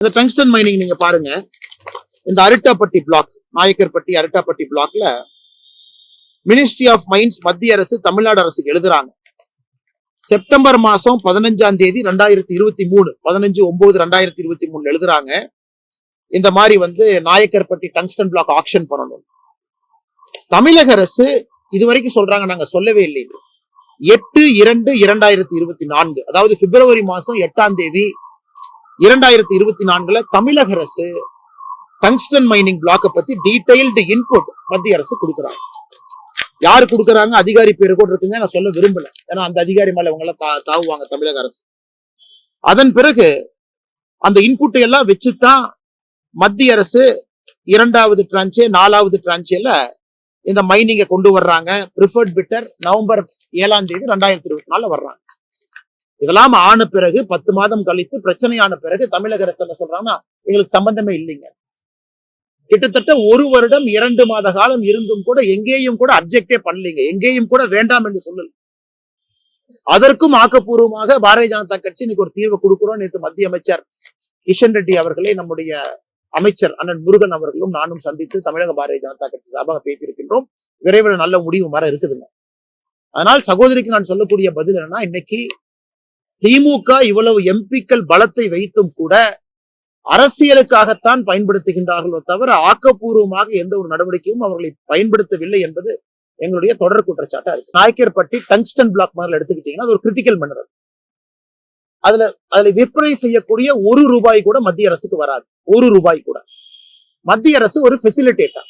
இந்த tungsten mining நீங்க பாருங்க. இந்த அரிட்டாப்பட்டி பிளாக் நாயக்கர்பட்டி அரிட்டாப்பட்டி பிளாக்ல மினிஸ்ட்ரி ஆஃப் மைன்ஸ் மத்திய அரசு தமிழ்நாடு அரசுக்கு எழுதுறாங்க. செப்டம்பர் மாசம் பதினஞ்சாம் தேதி ரெண்டாயிரத்தி இருபத்தி மூணு பதினஞ்சு ஒன்பது ரெண்டாயிரத்தி இருபத்தி மூணு எழுதுறாங்க. இந்த மாதிரி வந்து நாயக்கர்பட்டி டங்ஸ்டன் பிளாக் ஆக்ஷன் பண்ணணும். தமிழக அரசு இதுவரைக்கும் சொல்றாங்க நாங்க சொல்லவே இல்லை எட்டு இரண்டு இரண்டாயிரத்தி இருபத்தி நான்கு அதாவது பிப்ரவரி மாசம் எட்டாம் தேதி இரண்டாயிரத்தி இருபத்தி நான்குல தமிழக அரசு டங்ஸ்டன் மைனிங் பிளாக்க பத்தி டீடைல்டு இன்புட் மத்திய அரசு கொடுக்குறாங்க. யாரு கொடுக்குறாங்க? அதிகாரி பேரு கூட இருக்குங்க. நான் சொல்ல விரும்பல. ஏன்னா அந்த அதிகாரி மேல இவங்க எல்லாம் தாவுவாங்க தமிழக அரசு. அதன் பிறகு அந்த இன்புட் எல்லாம் வச்சுதான் மத்திய அரசு இரண்டாவது டிரான்ச்சு நாலாவது டிரான்ச்சில இந்த மைனிங்கை கொண்டு வர்றாங்க. ப்ரிஃபர்ட் பிட்டர் நவம்பர் ஏழாம் தேதி ரெண்டாயிரத்தி இருபத்தி நாலுல வர்றாங்க. இதெல்லாம் ஆன பிறகு பத்து மாதம் கழித்து பிரச்சனையான பிறகு தமிழக அரசு என்ன சொல்றாங்கன்னா எங்களுக்கு சம்பந்தமே இல்லைங்க. கிட்டத்தட்ட ஒரு வருடம் இரண்டு மாத காலம் இருந்தும் கூட எங்கேயும் கூட அப்ஜெக்டே பண்ணலீங்க. எங்கேயும் கூட வேண்டாம் என்று சொல்லல. அதற்கும் ஆக்கப்பூர்வமாக பாரதிய ஜனதா கட்சி இன்னைக்கு ஒரு தீர்வு கொடுக்கிறோம். நேற்று மத்திய அமைச்சர் கிஷன் ரெட்டி அவர்களை நம்முடைய அமைச்சர் அண்ணன் முருகன் அவர்களும் நானும் சந்தித்து தமிழக பாரதிய ஜனதா கட்சி சார்பாக பேசியிருக்கின்றோம். விரைவில் நல்ல முடிவு மர இருக்குதுங்க. அதனால் சகோதரிக்கு நான் சொல்லக்கூடிய பதில் என்னன்னா இன்னைக்கு திமுக இவ்வளவு எம்பிக்கள் பலத்தை வைத்தும் கூட அரசியலுக்காகத்தான் பயன்படுத்துகின்றார்களோ தவிர ஆக்கப்பூர்வமாக எந்த ஒரு நடவடிக்கையும் அவர்களை பயன்படுத்தவில்லை என்பது எங்களுடைய தொடர் குற்றச்சாட்டா இருக்கு. நாயக்கர்பட்டி டங்ஸ்டன் பிளாக் மாதிரி எடுத்துக்கிட்டீங்கன்னா அது ஒரு கிரிட்டிக்கல் மினரல் அதுல அதுல விற்பனை செய்யக்கூடிய ஒரு ரூபாய் கூட மத்திய அரசுக்கு வராது. ஒரு ரூபாய் கூட. மத்திய அரசு ஒரு ஃபெசிலிட்டேட்டர்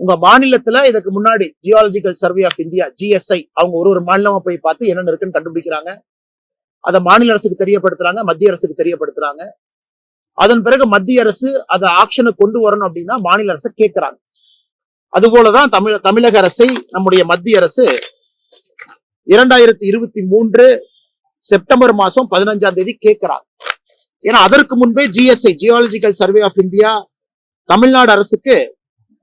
உங்க மாநிலத்துல இதுக்கு முன்னாடி Geological Survey of India GSI அவங்க ஒரு ஒரு மாநிலமா போய் பார்த்து என்னென்ன இருக்குன்னு கண்டுபிடிக்கிறாங்க. அதை மாநில அரசுக்கு தெரியப்படுத்துறாங்க மத்திய அரசுக்கு தெரியப்படுத்துறாங்க. அதன் பிறகு மத்திய அரசு அதை ஆக்ஷனுக்கு கொண்டு வரணும் அப்படின்னா மாநில அரசு கேட்கிறாங்க அதுபோலதான் தமிழ தமிழக அரசை நம்முடைய மத்திய அரசு இரண்டாயிரத்தி இருபத்தி மூன்று செப்டம்பர் மாசம் பதினஞ்சாம் தேதி கேட்கிறாங்க ஏன்னா அதற்கு முன்பே GSI Geological Survey of India Tamil Nadu அரசுக்கு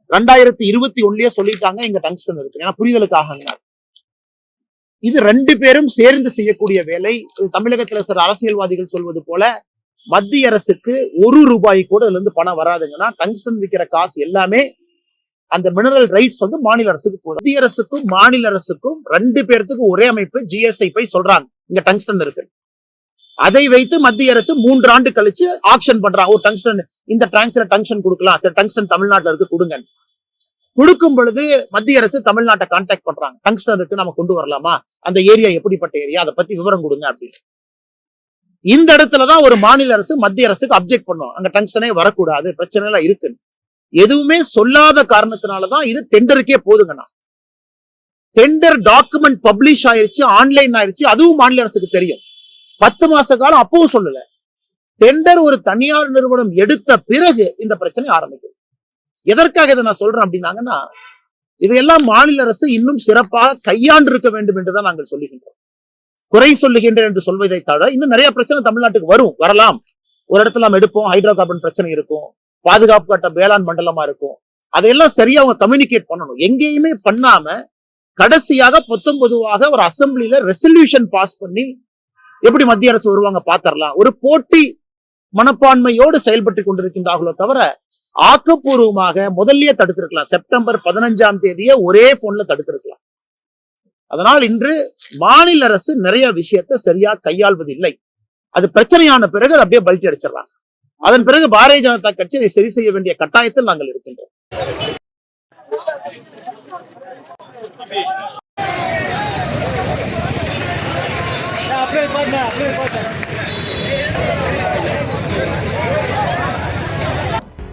ரெண்டாயிரத்தி இருபத்தி ஒன்னுலயே சொல்லிட்டாங்க இங்க டங்ஸ்டன் இருக்கு. ஏன்னா புரிதலுக்காக இது ரெண்டு பேரும் சேர்ந்து செய்யக்கூடிய வேலை. இது தமிழகத்துல சில அரசியல்வாதிகள் சொல்வது போல மத்திய அரசுக்கு ஒரு ரூபாய் கூட இதுல இருந்து பணம் வராதுங்கன்னா டங்ஸ்டன் விற்கிற காசு எல்லாமே அந்த மினரல் ரைட்ஸ் வந்து மாநில அரசுக்கு போகுது மத்திய அரசுக்கும் மாநில அரசுக்கும் ரெண்டு பேர்த்துக்கும் ஒரே அமைப்பு ஜிஎஸ்ஐ போய் சொல்றாங்க. இங்க டங்ஸ்டன் இருக்கு. அதை வைத்து மத்திய அரசு மூன்று ஆண்டு கழிச்சு ஆக்ஷன் பண்றாங்க ஒரு டங்ஸ்டன் இந்த டிரான்ஸ்ல டங்ஸ்டன் கொடுக்கலாம். டங்ஸ்டன் தமிழ்நாட்டுல இருக்கு கொடுங்க கொடுக்கும் பொழுது மத்திய அரசு தமிழ்நாட்டை கான்டாக்ட் பண்றாங்க. டங்ஸ்டனுக்கு நம்ம கொண்டு வரலாமா? அந்த ஏரியா எப்படிப்பட்ட ஏரியா? அதை பத்தி விவரம் கொடுங்க அப்படின்னு. இந்த இடத்துலதான் ஒரு மாநில அரசு மத்திய அரசுக்கு அப்ஜெக்ட் பண்ணும். அங்க டங்ஸ்டனே வரக்கூடாது. பிரச்சனை எல்லாம் இருக்கு எதுவுமே சொல்லாத காரணத்தினாலதான் இது டெண்டருக்கே போதுங்கண்ணா டெண்டர் டாக்குமெண்ட் பப்ளிஷ் ஆயிருச்சு ஆன்லைன் ஆயிருச்சு அதுவும் மாநில அரசுக்கு தெரியும். பத்து மாச காலம் அப்பவும் சொல்லல. டெண்டர் ஒரு தனியார் நிறுவனம் எடுத்த பிறகு இந்த பிரச்சனை ஆரம்பிக்கும். எதற்காக இதை நான் சொல்றேன் அப்படின்னாங்கன்னா இதையெல்லாம் மாநில அரசு இன்னும் சிறப்பாக கையாண்டு இருக்க வேண்டும் என்றுதான் நாங்கள் சொல்லுகின்றோம். குறை சொல்லுகின்றேன் என்று சொல்வதை தவிர இன்னும் நிறைய பிரச்சனை தமிழ்நாட்டுக்கு வரும் வரலாம். ஒரு இடத்துல நம்ம எடுப்போம் ஹைட்ரோ கார்பன் பிரச்சனை இருக்கும் பாதுகாப்பு கட்ட வேளாண் மண்டலமா இருக்கும். அதையெல்லாம் சரியா அவங்க கம்யூனிகேட் பண்ணணும். எங்கேயுமே பண்ணாம கடைசியாக பொதுவாக ஒரு அசம்பிளில ரெசல்யூஷன் பாஸ் பண்ணி எப்படி மத்திய அரசு வருவாங்க பாத்திரலாம் ஒரு போட்டி மனப்பான்மையோடு செயல்பட்டு கொண்டிருக்கின்றார்களோ தவிர ஆக்கப்பூர்வமாக முதல்லயே தடுத்திருக்கலாம். செப்டம்பர் பதினஞ்சாம் தேதியே ஒரே போன்ல தடுத்திருக்கலாம். அதனால் இன்று மாநில அரசு நிறைய விஷயத்தை சரியா கையாள்வதில்லை. அது பிரச்சனையான பிறகு அது அப்படியே பல்ட்டி அடிச்சிடறாங்க. அதன் பிறகு பாரதிய ஜனதா கட்சி அதை சரி செய்ய வேண்டிய கட்டாயத்தில் நாங்கள் இருக்கின்றோம்.